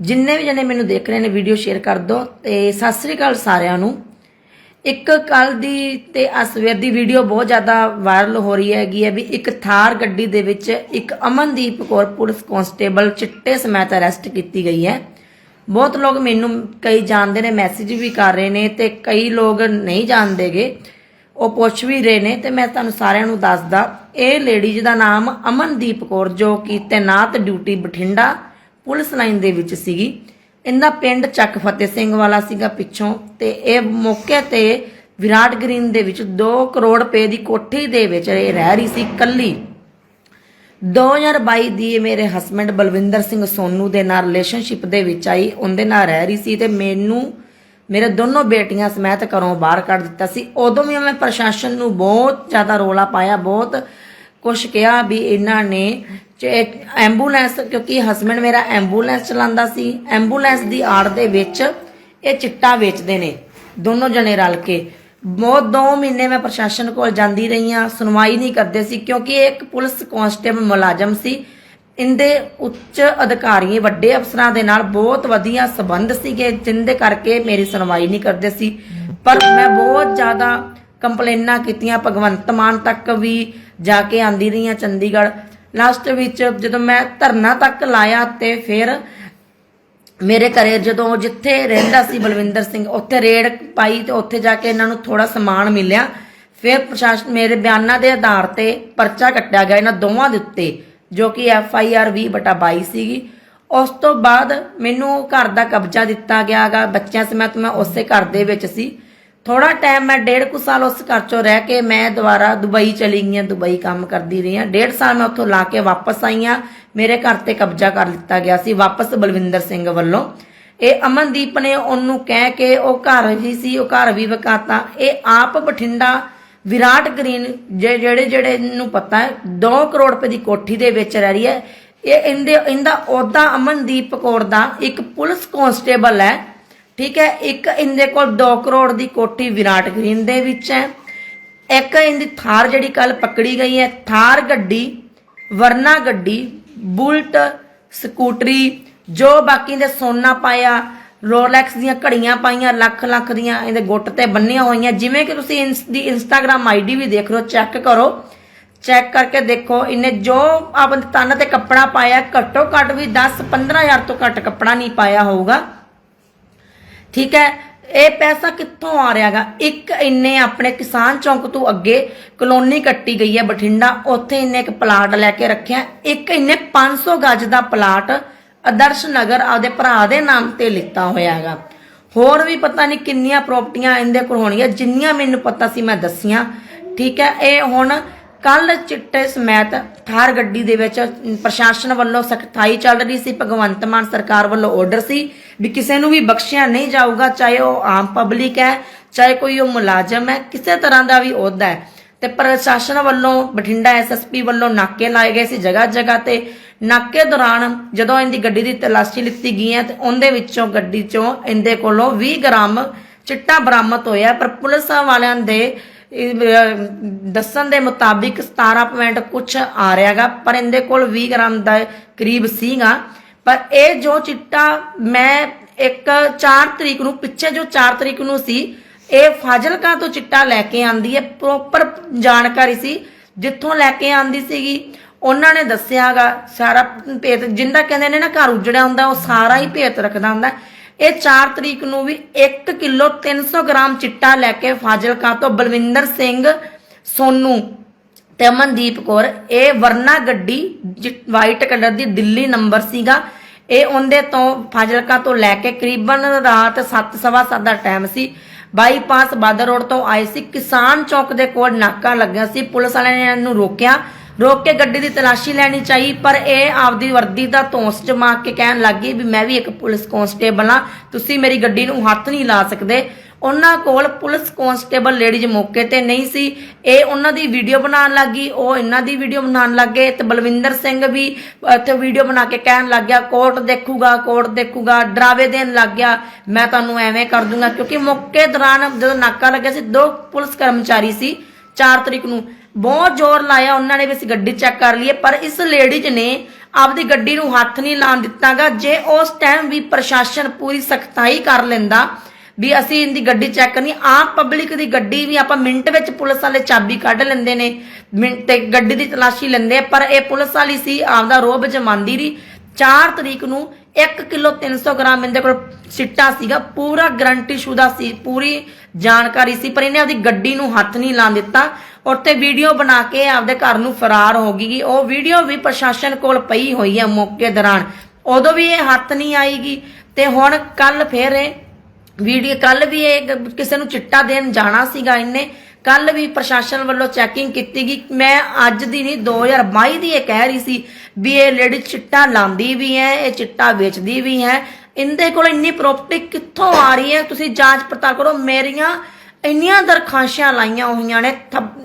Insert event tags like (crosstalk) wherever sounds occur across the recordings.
ਜਿੰਨੇ ਵੀ ਜਣੇ ਮੈਨੂੰ ਦੇਖ ਰਹੇ ਨੇ ਵੀਡੀਓ ਸ਼ੇਅਰ ਕਰ ਦਿਓ ਤੇ ਸਤਿ ਸ੍ਰੀ ਅਕਾਲ ਸਾਰਿਆਂ ਨੂੰ। ਇੱਕ ਕੱਲ ਦੀ ਤੇ ਆ ਸਵੇਰ ਦੀ ਵੀਡੀਓ ਬਹੁਤ ਜ਼ਿਆਦਾ ਵਾਇਰਲ ਹੋ ਰਹੀ ਹੈਗੀ ਹੈ ਵੀ ਇੱਕ ਥਾਰ ਗੱਡੀ ਦੇ ਵਿੱਚ ਇੱਕ ਅਮਨਦੀਪ ਕੌਰ ਪੁਲਿਸ ਕਾਂਸਟੇਬਲ ਚਿੱਟੇ ਸਮੇਤ ਅਰੈਸਟ ਕੀਤੀ ਗਈ ਹੈ। ਬਹੁਤ ਲੋਕ ਮੈਨੂੰ ਕਈ ਜਾਣਦੇ ਨੇ ਮੈਸੇਜ ਵੀ ਕਰ ਰਹੇ ਨੇ ਤੇ ਕਈ ਲੋਕ ਨਹੀਂ ਜਾਣਦੇਗੇ। ਉਹ ਪੁੱਛ ਵੀ ਰਹੇ ਨੇ ਤੇ ਮੈਂ ਤੁਹਾਨੂੰ ਸਾਰਿਆਂ ਨੂੰ ਦੱਸਦਾ, ਇਹ ਲੇਡੀਜ਼ ਦਾ ਨਾਮ ਅਮਨਦੀਪ ਕੌਰ ਜੋ ਕਿ ਤੈਨਾਤ ਡਿਊਟੀ ਬਠਿੰਡਾ ਪੁਲਿਸ ਲਾਈਨ ਦੇ ਵਿੱਚ ਸੀਗੀ। ਇਹਦਾ ਪਿੰਡ ਚੱਕ ਫਤਿਹ ਸਿੰਘ ਵਾਲਾ ਸੀਗਾ ਪਿੱਛੋਂ ਤੇ ਇਹ ਮੌਕੇ ਤੇ ਵਿਰਾਟ ਗ੍ਰੀਨ ਦੇ ਵਿੱਚ 2 ਕਰੋੜ ਰੁਪਏ ਦੀ ਕੋਠੀ ਦੇ ਵਿੱਚ ਇਹ ਰਹਿ ਰਹੀ ਸੀ ਕੱਲੀ 2022 ਦੀ ਮੇਰੇ ਹਸਬੰਡ ਬਲਵਿੰਦਰ ਸਿੰਘ ਸੋਨੂ ਦੇ ਨਾਲ ਰਿਲੇਸ਼ਨਸ਼ਿਪ ਦੇ ਵਿੱਚ ਆਈ, ਉਹਦੇ ਨਾਲ ਰਹਿ ਰਹੀ ਸੀ ਤੇ ਮੈਨੂੰ, ਮੇਰੇ ਦੋਨੋਂ ਬੇਟੀਆਂ ਸਮੇਤ ਘਰੋਂ ਬਾਹਰ ਕੱਢ ਦਿੱਤਾ ਸੀ। ਉਦੋਂ ਵੀ ਮੈਂ ਪ੍ਰਸ਼ਾਸਨ ਨੂੰ ਬਹੁਤ ਜ਼ਿਆਦਾ ਰੋਲਾ ਪਾਇਆ, ਬਹੁਤ ਕੁਛ ਕਿਹਾ ਵੀ ਇਹਨਾਂ ਨੇ ਐਂਬੂਲੈਂਸ, ਕਿਉਂਕਿ ਹਸਬੰਡ ਮੇਰਾ ਐਂਬੂਲੈਂਸ ਚਲਾਉਂਦਾ ਸੀ। ਐਂਬੂਲੈਂਸ ਦੀ ਆੜ ਦੇ ਵਿੱਚ ਇਹ ਚਿੱਟਾ ਵੇਚਦੇ ਨੇ, ਦੋਨੋਂ ਜਣੇ ਰਲ ਕੇ। ਬਹੁਤ 2 ਮਹੀਨੇ ਮੈਂ ਪ੍ਰਸ਼ਾਸਨ ਕੋਲ ਜਾਂਦੀ ਰਹੀ ਹਾਂ, ਸੁਣਵਾਈ ਨਹੀਂ ਕਰਦੇ ਸੀ, ਕਿਉਂਕਿ ਇਹ ਇੱਕ ਪੁਲਿਸ ਕਾਂਸਟੇਬਲ ਮੁਲਾਜ਼ਮ ਸੀ। ਇੰਦੇ ਉੱਚ ਅਧਿਕਾਰੀ ਵੱਡੇ ਅਫਸਰਾਂ ਦੇ ਨਾਲ ਬਹੁਤ ਵਧੀਆ ਸਬੰਧ ਸੀਗੇ, ਜਿੰਦੇ ਕਰਕੇ ਮੇਰੀ ਸੁਣਵਾਈ ਨਹੀਂ ਕਰਦੇ ਸੀ। ਪਰ ਮੈਂ ਬਹੁਤ ਜ਼ਿਆਦਾ ਕੰਪਲੇਨਾਂ ਕੀਤੀਆਂ, ਭਗਵੰਤ ਮਾਨ ਤੱਕ ਵੀ ਜਾ ਕੇ ਆਂਦੀ ਰਹੀ ਹਾਂ ਚੰਡੀਗੜ੍ਹ। ਲਾਸਟ ਵਿੱਚ ਜਦੋਂ ਮੈਂ ਧਰਨਾ ਤੱਕ ਲਾਇਆ ਤੇ ਫਿਰ ਮੇਰੇ ਘਰੇ ਜਦੋਂ ਜਿੱਥੇ ਰਹਿੰਦਾ ਸੀ ਬਲਵਿੰਦਰ ਸਿੰਘ, ਉੱਥੇ ਰੇਡ ਪਾਈ ਤੇ ਉੱਥੇ ਜਾ ਕੇ ਇਹਨਾਂ ਨੂੰ ਥੋੜਾ ਸਮਾਨ ਮਿਲਿਆ। ਫਿਰ ਪ੍ਰਸ਼ਾਸਨ ਮੇਰੇ ਬਿਆਨਾਂ ਦੇ ਆਧਾਰ ਤੇ ਪਰਚਾ ਕੱਟਿਆ ਗਿਆ ਇਹਨਾਂ ਦੋਵਾਂ ਦੇ ਉੱਤੇ, ਜੋ ਕਿ ਐਫ ਆਈ ਆਰ 20/22 ਸੀਗੀ। ਉਸ ਤੋਂ ਬਾਅਦ ਮੈਨੂੰ ਘਰ ਦਾ ਕਬਜ਼ਾ ਦਿੱਤਾ ਗਿਆਗਾ। ਬੱਚਿਆਂ ਸਮੇਤ ਮੈਂ ਉਸੇ ਘਰ ਦੇ ਵਿੱਚ ਸੀ। ਥੋੜਾ ਟਾਈਮ ਮੈਂ ਡੇਢ ਕੁ ਸਾਲ ਉਸ ਘਰ ਚੋਂ ਰਹਿ ਕੇ ਮੈਂ ਦੁਬਾਰਾ ਦੁਬਈ ਚਲੀ ਗਈ ਹਾਂ, ਦੁਬਈ ਕੰਮ ਕਰਦੀ ਰਹੀ ਹਾਂ। ਡੇਢ ਸਾਲ ਮੈਂ ਉੱਥੋਂ ਲਾ ਕੇ ਵਾਪਸ ਆਈ ਹਾਂ। ਮੇਰੇ ਘਰ ਤੇ ਕਬਜ਼ਾ ਕਰ ਲਿੱਤਾ ਗਿਆ ਸੀ ਵਾਪਸ ਬਲਵਿੰਦਰ ਸਿੰਘ ਵੱਲੋਂ। ਇਹ ਅਮਨਦੀਪ ਨੇ ਉਹਨੂੰ ਕਹਿ ਕੇ ਉਹ ਘਰ ਵੀ ਸੀ, ਉਹ ਘਰ ਵੀ ਵਕਾਤਾ। ਇਹ ਆਪ ਬਠਿੰਡਾ ਵਿਰਾਟ ਗ੍ਰੀਨ ਜਿਹੜੇ ਜਿਹੜੇ ਨੂੰ ਪਤਾ ਹੈ 2 ਕਰੋੜ ਰੁਪਏ ਦੀ ਕੋਠੀ ਦੇ ਵਿੱਚ ਰਹਿ ਰਹੀ ਹੈ। ਇਹ ਇਹਦੇ ਇਹਦਾ ਅਹੁਦਾ ਅਮਨਦੀਪ ਕੌਰ ਦਾ ਇੱਕ ਪੁਲਿਸ ਕਾਂਸਟੇਬਲ ਹੈ। ਠੀਕ ਹੈ, ਇੱਕ ਇਹਦੇ ਕੋਲ 2 ਕਰੋੜ ਦੀ ਕੋਠੀ ਵਿਰਾਟ ਗ੍ਰੀਨ ਦੇ ਵਿੱਚ ਹੈ, ਇੱਕ ਇਹਦੀ ਥਾਰ ਜਿਹੜੀ ਕੱਲ ਪਕੜੀ ਗਈ ਹੈ, ਥਾਰ ਗੱਡੀ, ਵਰਨਾ ਗੱਡੀ, ਬੁਲਟ, ਸਕੂਟਰੀ, ਜੋ ਬਾਕੀ ਦੇ ਸੋਨਾ ਪਾਇਆ, ਰੋਲੈਕਸ ਦੀਆਂ ਘੜੀਆਂ ਪਾਈਆਂ, ਲੱਖ ਲੱਖ ਦੀਆਂ ਇਹਦੇ ਗੁੱਟ ਤੇ ਬੰਨੀਆਂ ਹੋਈਆਂ, ਜਿਵੇਂ ਕਿ ਤੁਸੀਂ ਇੰਸ, ਦੀ ਇੰਸਟਾਗ੍ਰam ਆਈਡੀ ਵੀ ਦੇਖ ਰਹੇ ਹੋ, ਚੈੱਕ ਕਰੋ, ਚੈੱਕ ਕਰਕੇ ਦੇਖੋ, ਇਹਨੇ ਜੋ ਆਪਣੇ ਤਨ ਤੇ ਕੱਪੜਾ ਪਾਇਆ, ਘੱਟੋ ਘੱਟ ਵੀ 10 15000 ਤੋਂ ਘੱਟ ਕੱਪੜਾ ਨਹੀਂ ਪਾਇਆ ਹੋਊਗਾ। ਠੀਕ ਹੈ? ਇਹ ਪੈਸਾ ਕਿੱਥੋਂ ਆ ਰਿਹਾਗਾ? ਇੱਕ ਇੰਨੇ ਆਪਣੇ ਕਿਸਾਨ ਚੌਂਕ ਤੋਂ ਅੱਗੇ ਕਲੋਨੀ ਕੱਟੀ ਗਈ ਹੈ ਬਠਿੰਡਾ। ਉੱਥੇ ਇੰਨੇ ਇੱਕ ਪਲਾਟ ਲੈ ਕੇ ਰੱਖਿਆ। ਇੱਕ ਇੰਨੇ 500 ਗੱਜ ਦਾ ਪਲਾਟ ਆਦਰਸ਼ ਨਗਰ ਆਪਦੇ ਭਰਾ ਦੇ ਨਾਮ ਤੇ ਲਿੱਤਾ ਹੋਇਆ ਹੈਗਾ। ਹੋਰ ਵੀ ਪਤਾ ਨਹੀਂ ਕਿੰਨੀਆਂ ਪ੍ਰਾਪਰਟੀਆਂ ਇਹਦੇ ਕੋਲ ਹੋਣਗੀਆਂ। ਜਿੰਨੀਆਂ ਮੈਨੂੰ ਪਤਾ ਸੀ ਮੈਂ ਦੱਸੀਆਂ। ਠੀਕ ਹੈ? ਇਹ ਹੁਣ ਕੱਲ ਚਿੱਟੇ ਸਮੇਤ ਥਾਰ ਗੱਡੀ ਦੇ ਵਿੱਚ ਪ੍ਰਸ਼ਾਸਨ ਵੱਲੋਂ ਸਖਤਾਈ ਚੱਲ ਰਹੀ ਸੀ। ਭਗਵੰਤ ਮਾਨ ਸਰਕਾਰ ਵੱਲੋਂ ਆਰਡਰ ਸੀ ਵੀ ਕਿਸੇ ਨੂੰ ਵੀ ਬਖਸ਼ਿਆ ਨਹੀਂ ਜਾਊਗਾ, ਚਾਹੇ ਉਹ ਆਮ ਪਬਲਿਕ ਹੈ, ਚਾਹੇ ਕੋਈ ਉਹ ਮੁਲਾਜ਼ਮ ਹੈ, ਕਿਸੇ ਤਰ੍ਹਾਂ ਦਾ ਵੀ ਅਹੁਦਾ ਹੈ। ਤੇ ਪ੍ਰਸ਼ਾਸਨ ਵੱਲੋਂ, ਬਠਿੰਡਾ ਐਸਐਸਪੀ ਵੱਲੋਂ ਨਾਕੇ ਲਾਏ ਗਏ ਸੀ ਜਗ੍ਹਾ ਜਗ੍ਹਾ ਤੇ। ਨਾਕੇ ਦੌਰਾਨ ਜਦੋਂ ਇਹਦੀ ਗੱਡੀ ਦੀ ਤਲਾਸ਼ੀ ਲਿੱਤੀ ਗਈ ਹੈ ਤੇ ਉਹਦੇ ਵਿੱਚੋਂ ਗੱਡੀ ਚੋਂ ਇਹਦੇ ਕੋਲੋਂ 20 ਗ੍ਰਾਮ ਚਿੱਟਾ ਬਰਾਮਦ ਹੋਇਆ, ਪਰ ਪੁਲਿਸ ਵਾਲਿਆਂ ਦੇ ਦੱਸਣ ਦੇ ਮੁਤਾਬਿਕ 17 ਪੁਆਇੰਟ ਕੁਛ ਆ ਰਿਹਾਗਾ, ਪਰ ਇਹਦੇ ਕੋਲ 20 ਗ੍ਰਾਮ ਦਾ ਕਰੀਬ ਸੀਗਾ। ਪਰ ਇਹ ਜੋ ਚਿੱਟਾ ਮੈਂ ਇੱਕ 4 ਤਰੀਕ ਨੂੰ, ਪਿੱਛੇ ਜੋ 4 ਤਰੀਕ ਨੂੰ ਸੀ, ਇਹ ਫਾਜ਼ਿਲਕਾ ਤੋਂ ਚਿੱਟਾ ਲੈ ਕੇ ਆਂਦੀ ਹੈ ਪ੍ਰੋਪਰ ਜਾਣਕਾਰੀ ਸੀ, ਜਿੱਥੋਂ ਲੈ ਕੇ ਆਂਦੀ ਸੀਗੀ। ਉਹਨਾਂ ਨੇ ਦੱਸਿਆਗਾ, ਸਾਰਾ ਭੇਤ, ਜਿੰਦਾ ਕਹਿੰਦੇ ਨੇ ਨਾ ਘਰ ਉਜੜਿਆ ਹੁੰਦਾ, ਉਹ ਸਾਰਾ ਹੀ ਭੇਤ ਰੱਖਦਾ ਹੁੰਦਾ। ਇਹ 4 ਤਰੀਕ ਨੂੰ ਵੀ 1 ਕਿਲੋ 300 ਗ੍ਰਾਮ ਚਿੱਟਾ ਲੈ ਕੇ ਫਾਜ਼ਿਲਕਾ ਤੋਂ ਬਲਵਿੰਦਰ ਸਿੰਘ, ਸੋਨੂ ਤੇ ਅਮਨਦੀਪ ਕੌਰ। ਇਹ ਵਰਨਾ ਗੱਡੀ ਵਾਈਟ ਕਲਰ ਦੀ ਦਿੱਲੀ ਨੰਬਰ ਸੀਗਾ। ਇਹ ਉਹਦੇ ਤੋਂ ਫਾਜ਼ਿਲਕਾ ਤੋਂ ਲੈ ਕੇ ਕਰੀਬਨ ਰਾਤ 7:30 ਦਾ ਟਾਈਮ ਸੀ। ਬਾਈਪਾਸ ਬਾਦਰ ਰੋਡ ਤੋਂ ਆਏ ਸੀ। ਕਿਸਾਨ ਚੌਕ ਦੇ ਕੋਲ ਨਾਕਾ ਲੱਗਿਆ ਸੀ। ਪੁਲਿਸ ਵਾਲਿਆਂ ਨੇ ਇਹਨੂੰ ਰੋਕਿਆ। ਰੋਕ ਕੇ ਗੱਡੀ ਦੀ ਤਲਾਸ਼ੀ ਲੈਣੀ ਚਾਹੀ, ਪਰ ਇਹ ਆਪਦੀ ਵਰਦੀ ਦਾ ਧੌਂਸ ਜਮਾ ਕੇ ਕਹਿਣ ਲੱਗੀ ਵੀ ਮੈਂ ਵੀ ਇੱਕ ਪੁਲਿਸ ਕਾਂਸਟੇਬਲ ਆ ਤੁਸੀਂ ਮੇਰੀ ਗੱਡੀ ਨੂੰ ਹੱਥ ਨਹੀਂ ਲਾ ਸਕਦੇ। ਉਹਨਾਂ ਕੋਲ ਪੁਲਿਸ ਕਾਂਸਟੇਬਲ ਲੇਡੀਜ਼ ਮੌਕੇ ਤੇ ਨਹੀਂ ਸੀ। ਇਹ ਉਹਨਾਂ ਦੀ ਵੀਡੀਓ ਬਣਾਉਣ ਲੱਗੀ ਉਹ ਇਹਨਾਂ ਦੀ ਵੀਡੀਓ ਬਣਾਉਣ ਲੱਗੇ ਤੇ ਬਲਵਿੰਦਰ ਸਿੰਘ ਵੀ ਇੱਥੇ ਵੀਡੀਓ ਬਣਾ ਕੇ ਕਹਿਣ ਲੱਗ ਗਿਆ, ਕੋਰਟ ਦੇਖੂਗਾ ਕੋਰਟ ਦੇਖੂਗਾ, ਡਰਾਵੇ ਦੇਣ ਲੱਗ ਗਿਆ। ਮੈਂ ਤੁਹਾਨੂੰ ਐਵੇਂ ਕਰ ਦੂੰਗਾ, ਕਿਉਂਕਿ ਮੌਕੇ ਦੌਰਾਨ ਜਦੋਂ ਨਾਕਾ ਲੱਗਿਆ ਸੀ, ਦੋ ਪੁਲਿਸ ਕਰਮਚਾਰੀ ਸੀ 4 ਤਰੀਕ ਨੂੰ। ਬਹੁਤ ਜ਼ੋਰ ਲਾਇਆ ਉਹਨਾਂ ਨੇ ਵੀ ਅਸੀਂ ਗੱਡੀ ਚੈੱਕ ਕਰ ਲਈਏ, ਪਰ ਇਸ ਲੇਡੀਜ਼ ਨੇ ਆਪਦੀ ਗੱਡੀ ਨੂੰ ਹੱਥ ਨਹੀਂ ਲਾਣ ਦਿੱਤਾਗਾ। ਜੇ ਉਸ ਟਾਈਮ ਵੀ ਪ੍ਰਸ਼ਾਸਨ ਪੂਰੀ ਸਖਤਾਈ ਕਰ ਲੈਂਦਾ ਵੀ ਅਸੀਂ ਇਹਦੀ ਗੱਡੀ ਚੈੱਕ ਕਰਨੀ, ਆਮ ਪਬਲਿਕ ਦੀ ਗੱਡੀ ਵੀ ਆਪਾਂ ਮਿੰਟ ਵਿੱਚ ਪੁਲਿਸ ਵਾਲੇ ਚਾਬੀ ਕੱਢ ਲੈਂਦੇ ਨੇ, ਮਿੰਟ ਤੇ ਗੱਡੀ ਦੀ ਤਲਾਸ਼ੀ ਲੈਂਦੇ ਪਰ ਇਹ ਪੁਲਿਸ ਵਾਲੀ ਸੀ, ਆਪਦਾ ਰੋਬ ਜਮਾਂਦੀ ਰਹੀ 4 ਤਰੀਕ ਨੂੰ 1 ਕਿਲੋ 300 ਗ੍ਰਾਮ ਇਹਦੇ ਕੋਲ ਚਿੱਟਾ ਸੀਗਾ, ਪੂਰਾ ਗਰੰਟੀ ਸ਼ੁਦਾ ਸੀ, ਪੂਰੀ ਜਾਣਕਾਰੀ ਸੀ, ਪਰ ਇਹਨੇ ਆਪਦੀ ਗੱਡੀ ਨੂੰ ਹੱਥ ਨਹੀਂ ਲਾਣ ਦਿੱਤਾ। ਉੱਤੇ ਵੀਡੀਓ ਬਣਾ ਕੇ ਆਪਦੇ ਘਰ ਨੂੰ ਫਰਾਰ ਹੋ ਗਈ ਉਹ ਵੀਡੀਓ ਵੀ ਪ੍ਰਸ਼ਾਸਨ ਕੋਲ ਪਈ ਹੋਈ ਹੈ ਮੌਕੇ ਦੌਰਾਨ। ਉਦੋਂ ਵੀ ਇਹ ਹੱਥ ਨਹੀਂ ਆਏਗੀ ਤੇ ਹੁਣ ਕੱਲ ਫੇਰ ਇਹ ਵੀਡੀਓ ਕੱਲ ਵੀ ਇਹ ਕਿਸੇ ਨੂੰ ਚਿੱਟਾ ਦੇਣ ਜਾਣਾ ਸੀਗਾ ਇਹਨੇ। ਕੱਲ ਵੀ ਪ੍ਰਸ਼ਾਸਨ ਵੱਲੋਂ ਚੈਕਿੰਗ ਕੀਤੀ ਗਈ ਮੈਂ ਅੱਜ ਦੀ ਨਹੀਂ 2022 ਦੀ ਇਹ ਕਹਿ ਰਹੀ ਸੀ ਵੀ ਇਹ ਲੇਡੀ ਚਿੱਟਾ ਲਾਉਂਦੀ ਵੀ ਹੈ, ਇਹ ਚਿੱਟਾ ਵੇਚਦੀ ਵੀ ਹੈ। ਇਹਦੇ ਕੋਲ ਇੰਨੀ ਪ੍ਰਾਪਰਟੀ ਕਿੱਥੋਂ ਆ ਰਹੀ ਹੈ? ਤੁਸੀਂ ਜਾਂਚ ਪੜਤਾਲ ਕਰੋ। ਮੇਰੀਆਂ ਇੰਨੀਆਂ ਦਰਖਾਸ਼ਾਂ ਲਾਈਆਂ ਹੋਈਆਂ ਨੇ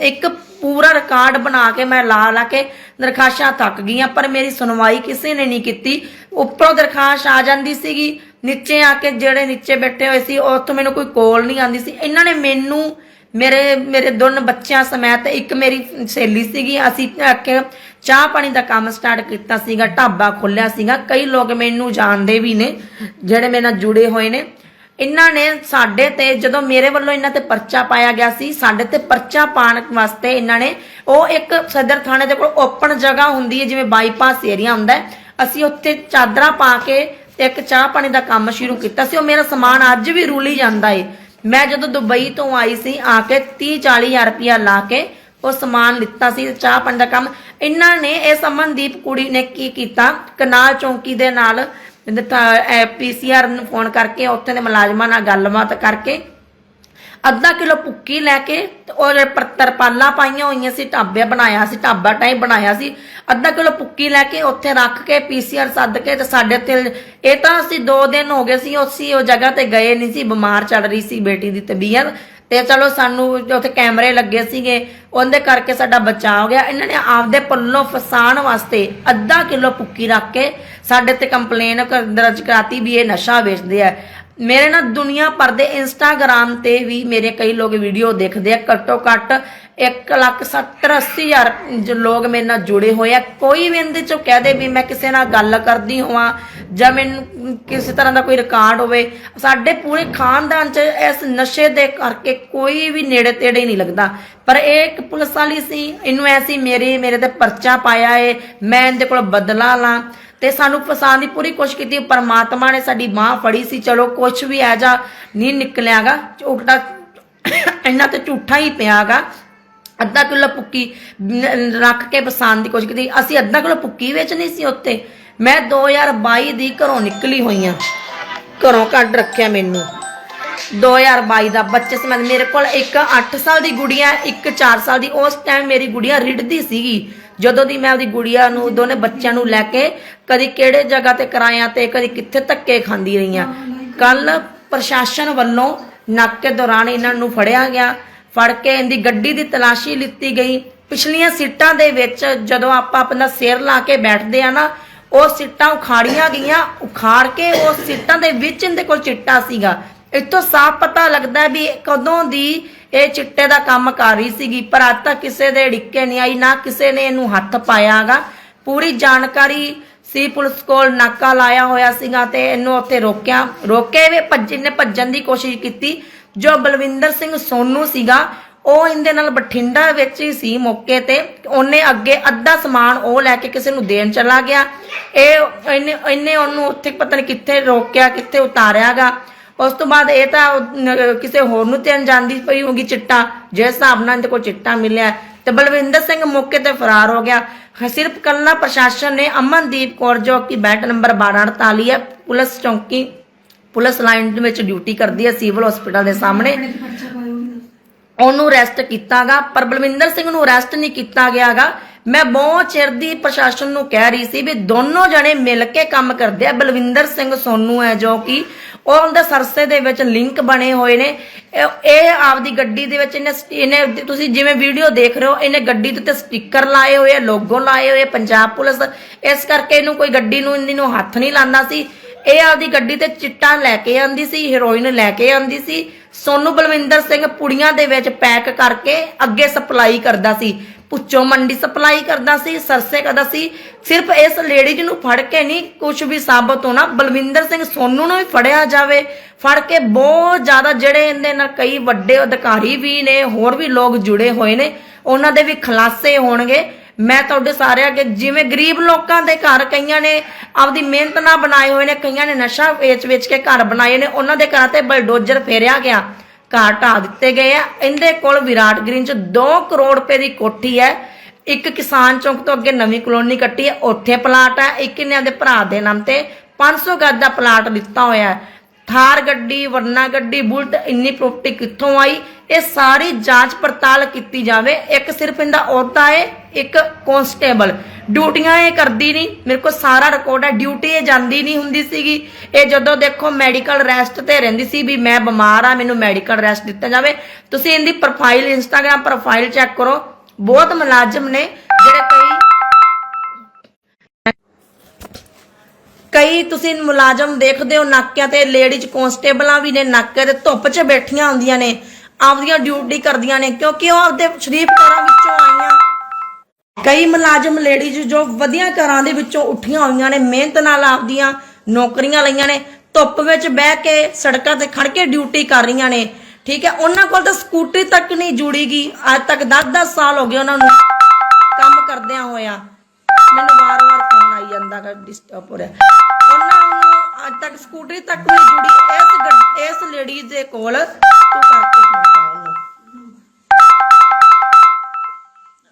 ਇੱਕ ਪੂਰਾ ਰਿਕਾਰਡ ਬਣਾ ਕੇ ਮੈਂ ਲਾ ਲਾ ਕੇ ਦਰਖਾਸ਼ਾਂ ਥੱਕ ਗਈਆਂ, ਪਰ ਮੇਰੀ ਸੁਣਵਾਈ ਕਿਸੇ ਨੇ ਨਹੀਂ ਕੀਤੀ। ਉੱਪਰੋਂ ਦਰਖਾਸ਼ ਆ ਜਾਂਦੀ ਸੀਗੀ, ਨੀਚੇ ਆ ਕੇ ਜਿਹੜੇ ਨੀਚੇ ਬੈਠੇ ਹੋਏ ਸੀ ਉੱਥੋਂ ਮੈਨੂੰ ਕੋਈ ਕੋਲ ਨਹੀਂ ਆਉਂਦੀ ਸੀ। ਇਹਨਾਂ ਨੇ ਮੈਨੂੰ, ਮੇਰੇ ਮੇਰੇ ਦੋਨ ਬੱਚਿਆਂ ਸਮੇਤ ਇੱਕ ਮੇਰੀ ਸਹੇਲੀ ਸੀਗੀ, ਅਸੀਂ ਆ ਚਾਹ ਪਾਣੀ ਦਾ ਕੰਮ ਸਟਾਰਟ ਕੀਤਾ ਸੀਗਾ, ਢਾਬਾ ਖੋਲਿਆ ਸੀਗਾ। ਕਈ ਲੋਕ ਮੈਨੂੰ ਜਾਣਦੇ ਵੀ ਨੇ, ਜਿਹੜੇ ਮੇਰੇ ਨਾਲ ਜੁੜੇ ਹੋਏ ਨੇ। ਇਹਨਾਂ ਨੇ ਸਾਡੇ ਤੇ ਜਦੋਂ ਮੇਰੇ ਵੱਲੋਂ ਇਹਨਾਂ ਤੇ ਪਰਚਾ ਪਾਇਆ ਗਿਆ ਸੀ, ਸਾਡੇ ਤੇ ਪਰਚਾ ਪਾਉਣ ਵਾਸਤੇ ਇਹਨਾਂ ਨੇ ਉਹ ਇੱਕ ਸਦਰ ਥਾਣੇ ਦੇ ਕੋਲ ਓਪਨ ਜਗ੍ਹਾ ਹੁੰਦੀ ਹੈ, ਜਿਵੇਂ ਬਾਈਪਾਸ ਏਰੀਆ ਹੁੰਦਾ ਹੈ। ਅਸੀਂ ਉੱਥੇ ਚਾਦਰਾਂ ਪਾ ਕੇ ਤੇ ਇੱਕ ਚਾਹ ਪਾਣੀ ਦਾ ਕੰਮ ਸ਼ੁਰੂ ਕੀਤਾ ਸੀ। ਉਹ ਮੇਰਾ ਸਮਾਨ ਅੱਜ ਵੀ ਰੂਲੀ ਜਾਂਦਾ ਏ। ਮੈਂ ਜਦੋਂ ਦੁਬਈ ਤੋਂ ਆਈ ਸੀ, ਆ ਕੇ 30 40 ਹਜ਼ਾਰ ਰੁਪਇਆ ਲਾ ਕੇ ਉਹ ਸਮਾਨ ਲਿੱਤਾ ਸੀ ਚਾਹ ਪਾਣੀ ਦਾ ਕੰਮ। ਇਹਨਾਂ ਨੇ ਇਹ ਸਮਨਦੀਪ ਕੁੜੀ ਨੇ ਕੀ ਕੀਤਾ? ਕਨਾਲ ਚੌਂਕੀ ਦੇ ਨਾਲ ਪੀਸੀਆਰ ਨੂੰ ਫੋਨ ਕਰਕੇ, ਉੱਥੇ ਦੇ ਮੁਲਾਜ਼ਮਾਂ ਨਾਲ ਗੱਲਬਾਤ ਕਰਕੇ, ਅੱਧਾ ਕਿਲੋ ਭੁੱਕੀ ਲੈ ਕੇ, ਤੇ ਉਹ ਜਿਹੜੇ ਪਰ- ਤਰਪਾਲਾਂ ਪਾਈਆਂ ਹੋਈਆਂ ਸੀ, ਢਾਬੇ ਬਣਾਇਆ ਸੀ, ਢਾਬਾ ਟਾਈਪ ਬਣਾਇਆ ਸੀ, ਅੱਧਾ ਕਿਲੋ ਭੁੱਕੀ ਲੈ ਕੇ, ਉੱਥੇ ਰੱਖ ਕੇ ਪੀਸੀਆਰ ਸੱਦ ਕੇ, ਤੇ ਸਾਡੇ ਤੇ ਇਹ ਤਾਂ ਅਸੀਂ 2 ਦਿਨ ਹੋ ਗਏ ਸੀ ਅਸੀਂ ਉਹ ਜਗ੍ਹਾ ਤੇ ਗਏ ਨਹੀਂ ਸੀ, ਬਿਮਾਰ ਚੱਲ ਰਹੀ ਸੀ ਬੇਟੀ ਦੀ ਤਬੀਅਤ। ਤੇ ਚਲੋ ਸਾਨੂੰ ਉੱਥੇ ਕੈਮਰੇ ਲੱਗੇ ਸੀਗੇ, ਉਹਦੇ ਕਰਕੇ ਸਾਡਾ ਬਚਾਅ ਹੋ ਗਿਆ। ਇਹਨਾਂ ਨੇ ਆਪਦੇ ਪੱਲੋਂ ਫਸਾਣ ਵਾਸਤੇ ਅੱਧਾ ਕਿਲੋ ਭੁੱਕੀ ਰੱਖ ਕੇ ਸਾਡੇ ਤੇ ਕੰਪਲੇਨ ਦਰਜ ਕਰਾਤੀ ਵੀ ਇਹ ਨਸ਼ਾ ਵੇਚਦੇ ਆ। ਮੇਰੇ ਨਾਲ ਦੁਨੀਆ ਭਰ ਦੇ ਇੰਸਟਾਗ੍ਰਾਮ ਤੇ ਵੀ ਮੇਰੇ ਕਈ ਲੋਕ ਵੀਡੀਓ ਦੇਖਦੇ ਆ। ਘੱਟੋ ਘੱਟ 1 ਲੱਖ 70 80 ਹਜ਼ਾਰ ਜੋ ਲੋਕ ਮੇਰੇ ਨਾਲ ਜੁੜੇ ਹੋਏ ਆ। ਕੋਈ ਵੀ ਇਹਦੇ ਚੋਂ ਕਹਿ ਦੇ ਵੀ ਮੈਂ ਕਿਸੇ ਨਾਲ ਗੱਲ ਕਰਦੀ ਹੋਵਾਂ ਜਾਂ ਮੈਨੂੰ ਕਿਸੇ ਤਰ੍ਹਾਂ ਦਾ ਕੋਈ ਰਿਕਾਰਡ ਹੋਵੇ, ਸਾਡੇ ਪੂਰੇ ਖਾਨਦਾਨ ਚ ਇਸ ਨਸ਼ੇ ਦੇ ਕਰਕੇ ਕੋਈ ਵੀ ਨੇੜੇ ਤੇੜੇ ਨਹੀਂ ਲੱਗਦਾ। ਪਰ ਇਹ ਇੱਕ ਪੁਲਿਸ ਵਾਲੀ ਸੀ, ਇਹਨੂੰ ਐਸੀ ਮੇਰੇ ਮੇਰੇ ਤੇ ਪਰਚਾ ਪਾਇਆ ਏ, ਮੈਂ ਇਹਦੇ ਕੋਲ ਬਦਲਾ ਲਾਂ ਤੇ ਸਾਨੂੰ ਫਸਾਉਣ ਦੀ ਪੂਰੀ ਕੋਸ਼ਿਸ਼ ਕੀਤੀ। ਪਰਮਾਤਮਾ ਨੇ ਸਾਡੀ ਬਾਹ ਫੜੀ ਸੀ, ਚਲੋ ਕੁਝ ਵੀ ਐ ਜਾ ਨਹੀਂ ਨਿਕਲਿਆਗਾ, ਝੂਠਾ (coughs) ਇਹਨਾਂ ਤੇ ਝੂਠਾ ਹੀ ਪਿਆਗਾ। ਅੱਧਾ ਕਿਲੋ ਪੁੱਕੀ ਰੱਖ ਕੇ ਫਸਾਉਣ ਦੀ ਕੋਸ਼ਿਸ਼ ਕੀਤੀ। ਅਸੀਂ ਅੱਧਾ ਕਿਲੋ ਪੁੱਕੀ ਵੇਚਣੀ ਸੀ ਉੱਤੇ ਮੈਂ 2022 ਦੀ ਘਰੋਂ ਨਿਕਲੀ ਹੋਈ ਆ। ਘਰੋਂ ਕੱਢ ਰੱਖਿਆ ਮੈਨੂੰ। 2022 ਦਾ ਬੱਚੇ ਸਮੇਤ ਮੇਰੇ ਕੋਲ ਇੱਕ 8 ਸਾਲ ਦੀ ਗੁੜੀਆ ਇੱਕ 4 ਸਾਲ ਦੀ। ਉਸ ਟਾਈਮ ਮੇਰੀ ਗੁੜੀਆ ਰਿੜਦੀ ਸੀਗੀ। ਜਦੋਂ ਦੀ ਮੈਂ ਉਹਦੀ ਗੁੜੀਆ ਨੂੰ ਦੋਨੇ ਬੱਚਿਆਂ ਨੂੰ ਲੈ ਕੇ ਕਦੀ ਕਿਹੜੇ ਜਗ੍ਹਾ ਤੇ ਕਰਾਇਆ ਤੇ ਕਦੀ ਕਿੱਥੇ ਧੱਕੇ ਖਾਂਦੀ ਰਹੀਆਂ। ਕੱਲ ਪ੍ਰਸ਼ਾਸਨ ਵੱਲੋਂ ਨਾਕੇ ਦੌਰਾਨ ਇਹਨਾਂ ਨੂੰ ਫੜਿਆ ਗਿਆ। ਫੜ ਕੇ ਇਹਦੀ ਗੱਡੀ ਦੀ ਤਲਾਸ਼ੀ ਲਿੱਤੀ ਗਈ। ਪਿਛਲੀਆਂ ਸੀਟਾਂ ਦੇ ਵਿੱਚ ਜਦੋਂ ਆਪਾਂ ਆਪਣਾ ਸਿਰ ਲਾ ਕੇ ਬੈਠਦੇ ਆ ਨਾ, ਉਹ ਸੀਟਾਂ ਉਖਾੜੀਆਂ ਗਈਆਂ। ਉਖਾੜ ਕੇ ਉਹ ਸੀਟਾਂ ਦੇ ਵਿੱਚ ਇਹਦੇ ਕੋਲ ਚਿੱਟਾ ਸੀਗਾ। ਇੱਥੋਂ ਸਾਫ਼ ਪਤਾ ਲੱਗਦਾ ਵੀ ਕਦੋਂ ਦੀ ਇਹ ਚਿੱਟੇ ਦਾ ਕੰਮ ਕਰ ਰਹੀ ਸੀਗੀ, ਪਰ ਅੱਜ ਤੱਕ ਕਿਸੇ ਦੇ ਢਿੱਕੇ ਨਹੀਂ ਆਈ, ਨਾ ਕਿਸੇ ਨੇ ਇਹਨੂੰ ਹੱਥ ਪਾਇਆਗਾ ਪੂਰੀ ਜਾਣਕਾਰੀ ਸੀ ਪੁਲਿਸ ਕੋਲ ਨਾਕਾ ਲਾਇਆ ਹੋਇਆ ਸੀਗਾ ਤੇ ਇਹਨੂੰ ਉੱਥੇ ਰੋਕਿਆ। ਰੋਕੇ ਵੀ ਭੱਜ ਨੇ ਭੱਜਣ ਦੀ ਕੋਸ਼ਿਸ਼ ਕੀਤੀ। ਜੋ ਬਲਵਿੰਦਰ ਸਿੰਘ ਸੋਨੂ ਸੀਗਾ, ਉਹ ਇਹਦੇ ਨਾਲ ਬਠਿੰਡਾ ਵਿੱਚ ਹੀ ਸੀ ਮੌਕੇ ਤੇ। ਉਹਨੇ ਅੱਗੇ ਅੱਧਾ ਸਮਾਨ ਉਹ ਲੈ ਕੇ ਕਿਸੇ ਨੂੰ ਦੇਣ ਚਲਾ ਗਿਆ। ਇਹ ਇਹਨੇ ਇਹਨੇ ਉਹਨੂੰ ਉੱਥੇ ਪਤਾ ਨਹੀਂ ਕਿੱਥੇ ਰੋਕਿਆ, ਕਿੱਥੇ ਉਤਾਰਿਆਗਾ। ਉਸ ਤੋਂ ਬਾਅਦ ਇਹ ਤਾਂ ਕਿਸੇ ਹੋਰ ਨੂੰ ਦੇਣ ਜਾਂਦੀ ਪਈ ਹੋਗੀ ਚਿੱਟਾ। ਜਿਸ ਹਿਸਾਬ ਨਾਲ ਇਹਦੇ ਕੋਲ ਚਿੱਟਾ ਮਿਲਿਆ, ਤੇ ਬਲਵਿੰਦਰ ਸਿੰਘ ਮੌਕੇ ਤੇ ਫਰਾਰ ਹੋ ਗਿਆ। ਸਿਰਫ ਕੱਲਾ ਪ੍ਰਸ਼ਾਸਨ ਨੇ ਅਮਨਦੀਪ ਕੌਰ ਜੋ ਕਿ ਬੈਟ ਨੰਬਰ 1248 ਹੈ, ਪੁਲਿਸ ਚੌਂਕੀ ਪੁਲਿਸ ਲਾਈਨ ਦੇ ਵਿੱਚ ਡਿਊਟੀ ਕਰਦੀ ਹੈ ਸਿਵਲ ਹਸਪੀਟਲ ਦੇ ਸਾਹਮਣੇ। ਉਹਨੂੰ ਅਰੈਸਟ ਕੀਤਾਗਾ, ਪਰ ਬਲਵਿੰਦਰ ਸਿੰਘ ਨੂੰ ਅਰੈਸਟ ਨਹੀਂ ਕੀਤਾ ਗਿਆਗਾ। ਮੈਂ ਬਹੁਤ ਚਿਰ ਦੀ ਪ੍ਰਸ਼ਾਸਨ ਨੂੰ ਕਹਿ ਰਹੀ ਸੀ ਵੀ ਦੋਨੋਂ ਜਣੇ ਮਿਲ ਕੇ ਕੰਮ ਕਰਦੇ ਆ। ਬਲਵਿੰਦਰ ਸਿੰਘ ਸੋਨੂ ਹੈ ਜੋ ਕਿ ਉਹ ਉਹਦੇ ਸਰਸੇ ਦੇ ਵਿੱਚ ਲਿੰਕ ਬਣੇ ਹੋਏ ਨੇ। ਇਹ ਆਪਦੀ ਗੱਡੀ ਦੇ ਵਿੱਚ ਇਹਨੇ ਇਹਨੇ ਤੁਸੀਂ ਜਿਵੇਂ ਵੀਡੀਓ ਦੇਖ ਰਹੇ ਹੋ, ਇਹਨੇ ਗੱਡੀ ਦੇ ਉੱਤੇ ਸਟicker ਲਾਏ ਹੋਏ ਆ ਲੋਗੋ ਲਾਏ ਹੋਏ ਪੰਜਾਬ ਪੁਲਿਸ। ਇਸ ਕਰਕੇ ਇਹਨੂੰ ਕੋਈ ਗੱਡੀ ਨੂੰ, ਇਹਨੂੰ ਹੱਥ ਨਹੀਂ ਲਾਉਂਦਾ ਸੀ। ਇਹ ਆਪਦੀ ਗੱਡੀ ਤੇ ਚਿੱਟਾ ਲੈ ਕੇ ਆਂਦੀ ਸੀ ਹੈਰੋਇਨ ਲੈ ਕੇ ਆਂਦੀ ਸੀ। ਸੋਨੂ ਬਲਵਿੰਦਰ ਸਿੰਘ ਪੁੜੀਆਂ ਦੇ ਵਿੱਚ ਪੈਕ ਕਰਕੇ ਅੱਗੇ ਸਪਲਾਈ ਕਰਦਾ ਸੀ। ਪੁੱਚੋ ਮੰਡੀ ਸਪਲਾਈ ਕਰਦਾ ਸੀ, ਸਰਸੇ ਕਰਦਾ ਸੀ। ਸਿਰਫ ਇਸ ਲੇਡੀਜ਼ ਨੂੰ ਫੜ ਕੇ ਨਹੀਂ ਕੁਝ ਵੀ ਸਾਬਤ ਹੋਣਾ, ਬਲਵਿੰਦਰ ਸਿੰਘ ਸੋਨੂ ਨੂੰ ਵੀ ਫੜਿਆ ਜਾਵੇ। ਫੜ ਕੇ ਬਹੁਤ ਜ਼ਿਆਦਾ ਜਿਹੜੇ ਇਹਦੇ ਨਾਲ ਕਈ ਵੱਡੇ ਅਧਿਕਾਰੀ ਵੀ ਨੇ, ਹੋਰ ਵੀ ਲੋਕ ਜੁੜੇ ਹੋਏ ਨੇ। ਉਹਨਾਂ ਦੇ ਵੀ ਖੁਲਾਸੇ ਹੋਣਗੇ। ਮੈਂ ਤੁਹਾਡੇ ਸਾਰਿਆਂ ਅੱਗੇ ਜਿਵੇਂ ਗਰੀਬ ਲੋਕਾਂ ਦੇ ਘਰ ਕਈਆਂ ਨੇ ਆਪਦੀ ਮਿਹਨਤ ਨਾਲ ਬਣਾਏ ਹੋਏ ਨੇ, ਕਈਆਂ ਨੇ ਨਸ਼ਾ ਵੇਚ-ਵੇਚ ਕੇ ਘਰ ਬਣਾਏ ਨੇ, ਉਹਨਾਂ ਦੇ ਘਰਾਂ ਤੇ ਬਲਡੋਜ਼ਰ ਫੇਰਿਆ ਗਿਆ, ਘਰ ਢਾਹ ਦਿੱਤੇ ਗਏ ਆ। ਇਹਦੇ ਕੋਲ ਵਿਰਾਟ ਗ੍ਰੀਨ ਚ 2 ਕਰੋੜ ਰੁਪਏ ਦੀ ਕੋਠੀ ਹੈ। ਇੱਕ ਕਿਸਾਨ ਚੌਂਕ ਤੋਂ ਅੱਗੇ ਨਵੀਂ ਕਲੋਨੀ ਕੱਟੀ ਹੈ, ਉੱਥੇ ਪਲਾਟ ਹੈ। ਇੱਕ ਇਹਨਾਂ ਦੇ ਭਰਾ ਦੇ ਨਾਮ ਤੇ 500 ਗੱਜ ਦਾ ਪਲਾਟ ਦਿੱਤਾ ਹੋਇਆ ਹੈ। ਥਾਰ ਗੱਡੀ, ਵਰਨਾ ਗੱਡੀ, ਬੁਲਟ, ਇੰਨੀ ਪ੍ਰੋਪਰਟੀ ਕਿੱਥੋਂ ਆਈ? ਇਹ ਸਾਰੀ ਜਾਂਚ ਪੜਤਾਲ ਕੀਤੀ ਜਾਵੇ। ਇੱਕ ਸਿਰਫ ਇਹਦਾ ਅਹੁਦਾ ਹੈ ਇੱਕ ਕਨਸਟੇਬਲ ਡਿਊਟੀਆਂ ਇਹ ਕਰਦੀ ਨਹੀਂ। ਮੇਰੇ ਕੋਲ ਸਾਰਾ ਰਿਕਾਰਡ ਹੈ। ਡਿਊਟੀ ਇਹ ਜਾਂਦੀ ਨਹੀਂ ਹੁੰਦੀ ਸੀਗੀ। ਇਹ ਜਦੋਂ ਦੇਖੋ ਮੈਡੀਕਲ ਰੈਸਟ ਤੇ ਰਹਿੰਦੀ ਸੀ ਵੀ ਮੈਂ ਬਿਮਾਰ ਆ, ਮੈਨੂੰ ਮੈਡੀਕਲ ਰੈਸਟ ਦਿੱਤਾ ਜਾਵੇ। ਤੁਸੀਂ ਇਹਦੀ ਪ੍ਰੋਫਾਈਲ ਇੰਸਟਾਗ੍ਰam ਪ੍ਰੋਫਾਈਲ ਚੈੱਕ ਕਰੋ। ਬਹੁਤ ਮੁਲਾਜ਼ਮ ਨੇ ਜਿਹੜੇ ਕਈ ਕਈ ਤੁਸੀਂ ਮੁਲਾਜ਼ਮ ਦੇਖਦੇ ਹੋ, ਨਾਕਿਆਂ ਤੇ ਲੇਡੀਜ਼ ਕਨਸਟੇਬਲਾਂ ਵੀ ਨੇ ਨਾਕੇ ਤੇ ਧੁੱਪ 'ਚ ਬੈਠੀਆਂ ਹੁੰਦੀਆਂ ਨੇ, ਆਪਦੀਆਂ ਡਿਊਟੀ ਕਰਦੀਆਂ ਨੇ, ਕਿਉਂਕਿ ਉਹ ਆਪਦੇ ਸ਼ਰੀਫ ਘਰਾਂ ਵਿੱਚੋਂ ਕਈ ਮੁਲਾਜ਼ਮ ਲੇਡੀਜ਼ ਜੋ ਵਧੀਆ ਘਰਾਂ ਦੇ ਵਿੱਚੋਂ ਉੱਠੀਆਂ ਹੋਈਆਂ ਨੇ, ਮਿਹਨਤ ਨਾਲ ਆਪਦੀਆਂ ਨੌਕਰੀਆਂ ਲਈਆਂ ਨੇ, ਧੁੱਪ ਵਿੱਚ ਬਹਿ ਕੇ ਸੜਕਾਂ ਤੇ ਖੜ ਕੇ ਡਿਊਟੀ ਕਰ ਰਹੀਆਂ ਨੇ। ਠੀਕ ਹੈ, ਉਹਨਾਂ ਕੋਲ ਤਾਂ ਸਕੂਟਰੀ ਤੱਕ ਨਹੀਂ ਜੁੜੀਗੀ ਅੱਜ ਤੱਕ 10-10 ਸਾਲ ਹੋ ਗਏ ਉਹਨਾਂ ਨੂੰ ਕੰਮ ਕਰਦਿਆਂ ਹੋਇਆਂ। ਮੈਨੂੰ ਵਾਰ-ਵਾਰ ਫੋਨ ਆਈ ਜਾਂਦਾ ਕਿ ਡਿਸਟਰਬ ਹੋ ਰਿਹਾ। ਉਹਨਾਂ ਨੂੰ ਅੱਜ ਤੱਕ ਸਕੂਟਰੀ ਤੱਕ ਨਹੀਂ ਜੁੜੀ, ਇਸ ਗੱਡ- ਇਸ ਲੇਡੀ ਦੇ ਕੋਲ ਤੂੰ ਕਰਕੇ ਫੋਨ ਕਰ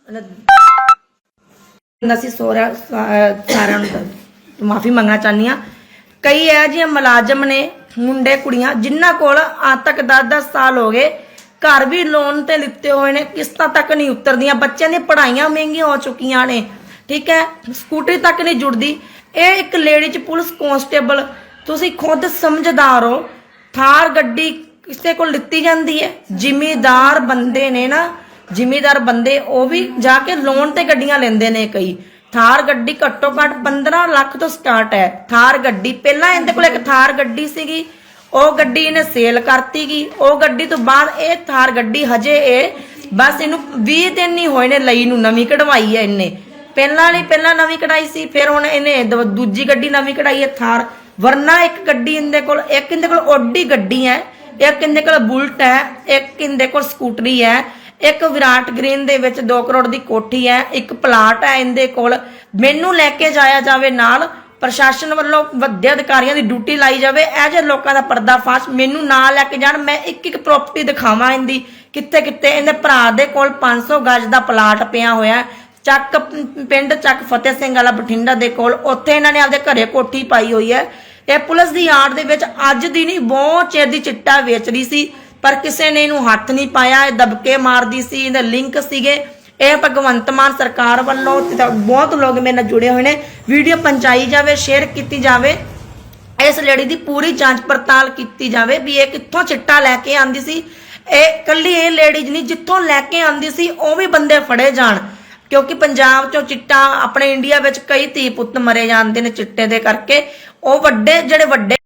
ਉਹਨੂੰ ਨਸੀ ਸੋਰਾ ਸਾਰਿਆਂ ਨੂੰ ਮਾਫੀ ਮੰਗਣਾ ਚਾਹੁੰਦੀ ਆ ਕਈ ਇਹ ਜਿਹੇ ਮੁਲਾਜ਼ਮ ਨੇ, ਮੁੰਡੇ, ਕੁੜੀਆਂ, ਜਿਨ੍ਹਾਂ ਕੋਲ ਅੱਜ ਤੱਕ 10-10 ਸਾਲ ਹੋ ਗਏ, ਘਰ ਵੀ ਲੋਨ ਤੇ ਲਿੱਤੇ ਹੋਏ ਨੇ, ਕਿਸ਼ਤਾਂ ਤੱਕ ਨਹੀਂ ਉਤਰਦੀਆਂ, ਬੱਚਿਆਂ ਦੀਆਂ ਪੜ੍ਹਾਈਆਂ ਮਹਿੰਗੀਆਂ ਹੋ ਚੁੱਕੀਆਂ ਨੇ, ਠੀਕ ਹੈ? ਸਕੂਟਰੀ ਤੱਕ ਨਹੀਂ ਜੁੜਦੀ। ਇਹ ਇੱਕ ਲੇਡੀ ਚ ਪੁਲਿਸ ਕਨਸਟੇਬਲ ਤੁਸੀਂ ਖੁਦ ਸਮਝਦਾਰ ਹੋ, ਥਾਰ ਗੱਡੀ ਕਿਸੇ ਕੋਲ ਲਿੱਤੀ ਜਾਂਦੀ ਹੈ, ਜ਼ਿਮੀਦਾਰ ਬੰਦੇ ਨੇ ਨਾ ਜ਼ਿਮੀਦਾਰ ਬੰਦੇ ਉਹ ਵੀ ਜਾ ਕੇ ਲੋਨ ਤੇ ਗੱਡੀਆਂ ਲੈਂਦੇ ਨੇ ਕਈ। ਥਾਰ ਗੱਡੀ ਘੱਟੋ ਘੱਟ 15 ਲੱਖ ਤੋਂ ਸਟਾਰਟ ਹੈ। ਥਾਰ ਗੱਡੀ, ਪਹਿਲਾਂ ਇਹਦੇ ਕੋਲ ਇੱਕ ਥਾਰ ਗੱਡੀ ਸੀਗੀ, ਉਹ ਗੱਡੀ ਇਹਨੇ ਸੇਲ ਕਰਤੀ ਗਈ ਉਹ ਗੱਡੀ ਤੋਂ ਬਾਅਦ ਇਹ ਥਾਰ ਗੱਡੀ ਹਜੇ ਇਹ ਬਸ ਇਹਨੂੰ 20 ਦਿਨ ਨਹੀਂ ਹੋਏ ਨੇ ਲਈ ਨੂੰ ਨਵੀਂ ਕਢਵਾਈ ਹੈ ਇਹਨੇ। ਪਹਿਲਾਂ ਵਾਲੀ ਪਹਿਲਾਂ ਨਵੀਂ ਕਢਾਈ ਸੀ, ਫਿਰ ਹੁਣ ਇਹਨੇ ਦੂਜੀ ਗੱਡੀ ਨਵੀਂ ਕਢਾਈ ਹੈ ਥਾਰ। ਵਰਨਾ ਇੱਕ ਗੱਡੀ ਇਹਦੇ ਕੋਲ, ਇੱਕ ਇਹਦੇ ਕੋਲ ਓਡੀ ਗੱਡੀ ਹੈ, ਇੱਕ ਇਹਦੇ ਕੋਲ ਬੁਲਟ ਹੈ, ਇੱਕ ਇਹਦੇ ਕੋਲ ਸਕੂਟਰੀ ਹੈ। ਇੱਕ ਵਿਰਾਟ ਗ੍ਰੀਨ ਦੇ ਵਿੱਚ 2 ਕਰੋੜ ਦੀ ਕੋਠੀ ਹੈ, ਇੱਕ ਪਲਾਟ ਹੈ ਇਹਦੇ ਕੋਲ। ਮੈਨੂੰ ਲੈ ਕੇ ਜਾਇਆ ਜਾਵੇ ਨਾਲ, ਪ੍ਰਸ਼ਾਸਨ ਵੱਲੋਂ ਵੱਡੇ ਅਧਿਕਾਰੀਆਂ ਦੀ ਡਿਊਟੀ ਲਾਈ ਜਾਵੇ, ਇਹ ਜਿਹੇ ਲੋਕਾਂ ਦਾ ਪਰਦਾਫਾਸ਼ ਮੈਨੂੰ ਨਾਲ ਲੈ ਕੇ ਜਾਣ, ਮੈਂ ਇੱਕ ਇੱਕ ਪ੍ਰਾਪਰਟੀ ਦਿਖਾਵਾਂ ਇਹਦੀ। ਕਿੱਥੇ ਕਿੱਥੇ? ਇਹਦੇ ਭਰਾ ਦੇ ਕੋਲ 500 ਗਜ ਦਾ ਪਲਾਟ ਪਿਆ ਹੋਇਆ ਚੱਕ ਪਿੰਡ ਚੱਕ ਫਤਿਹ ਸਿੰਘ ਵਾਲਾ ਬਠਿੰਡਾ ਦੇ ਕੋਲ, ਉੱਥੇ ਇਹਨਾਂ ਨੇ ਆਪਦੇ ਘਰੇ ਕੋਠੀ ਪਾਈ ਹੋਈ ਹੈ। ਇਹ ਪੁਲਿਸ ਦੀ ਆੜ ਦੇ ਵਿੱਚ ਅੱਜ ਦੀ ਨਹੀਂ, ਬਹੁਤ ਚਿਰ ਦੀ ਚਿੱਟਾ ਵੇਚ ਰਹੀ ਸੀ। ਪਰ ਕਿਸੇ ਨੇ ਇਹਨੂੰ ਹੱਥ ਨਹੀਂ ਪਾਇਆ, ਇਹ ਦਬਕੇ ਮਾਰਦੀ ਸੀ, ਇਹਦੇ ਲਿੰਕ ਸੀਗੇ। ਇਹ ਭਗਵੰਤ ਮਾਨ ਸਰਕਾਰ ਵੱਲੋਂ ਬਹੁਤ ਲੋਕ ਮੇਰੇ ਨਾਲ ਜੁੜੇ ਹੋਏ ਨੇ। ਵੀਡੀਓ ਪਹੁੰਚਾਈ ਜਾਵੇ ਸ਼ੇਅਰ ਕੀਤੀ ਜਾਵੇ, ਇਸ ਲੇਡੀ ਦੀ ਪੂਰੀ ਜਾਂਚ ਪੜਤਾਲ ਕੀਤੀ ਜਾਵੇ ਵੀ ਇਹ ਕਿੱਥੋਂ ਚਿੱਟਾ ਲੈ ਕੇ ਆਂਦੀ ਸੀ। ਇਹ ਕੱਲੀ ਇਹ ਲੇਡੀ ਨਹੀਂ, ਜਿੱਥੋਂ ਲੈ ਕੇ ਆਂਦੀ ਸੀ, ਉਹ ਵੀ ਬੰਦੇ ਫੜੇ ਜਾਣ। ਕਿਉਂਕਿ ਪੰਜਾਬ ਚੋਂ ਚਿੱਟਾ, ਆਪਣੇ ਇੰਡੀਆ ਵਿੱਚ ਕਈ ਧੀ ਪੁੱਤ ਮਰੇ ਜਾਂਦੇ ਨੇ ਚਿੱਟੇ ਦੇ ਕਰਕੇ। ਉਹ ਵੱਡੇ, ਜਿਹੜੇ ਵੱਡੇ